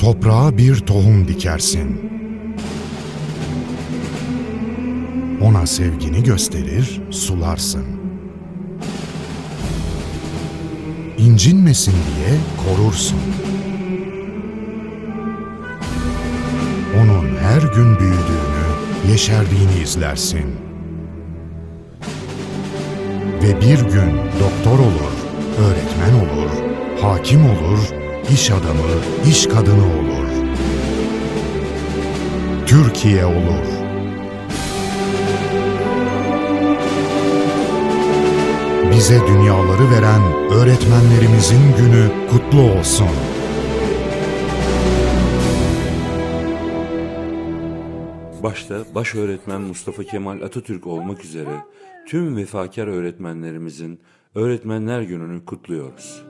toprağa bir tohum dikersin. Ona sevgini gösterir, sularsın. İncinmesin diye korursun. Onun her gün büyüdüğünü, yeşerdiğini izlersin. Ve bir gün doktor olur, öğretmen olur, hakim olur, iş adamı, iş kadını olur. Türkiye olur. Bize dünyaları veren öğretmenlerimizin günü kutlu olsun. Başta baş öğretmen Mustafa Kemal Atatürk olmak üzere tüm vefakar öğretmenlerimizin Öğretmenler Günü'nü kutluyoruz.